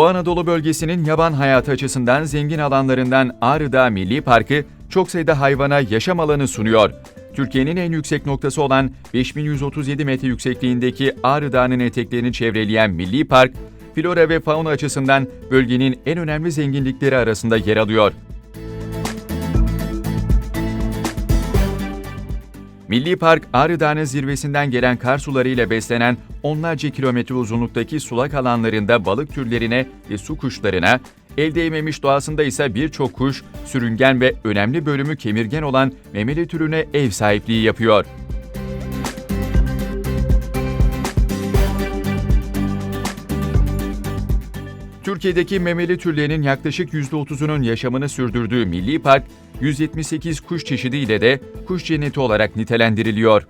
Doğu Anadolu bölgesinin yaban hayatı açısından zengin alanlarından Ağrı Dağı Milli Parkı çok sayıda hayvana yaşam alanı sunuyor. Türkiye'nin en yüksek noktası olan 5137 metre yüksekliğindeki Ağrı Dağı'nın eteklerini çevreleyen Milli Park, flora ve fauna açısından bölgenin en önemli zenginlikleri arasında yer alıyor. Milli Park, Ağrı zirvesinden gelen kar sularıyla beslenen onlarca kilometre uzunluktaki sulak alanlarında balık türlerine ve su kuşlarına, el değmemiş doğasında ise birçok kuş, sürüngen ve önemli bölümü kemirgen olan memeli türüne ev sahipliği yapıyor. Türkiye'deki memeli türlerinin yaklaşık %30'unun yaşamını sürdürdüğü Milli Park, 178 kuş çeşidiyle de kuş cenneti olarak nitelendiriliyor.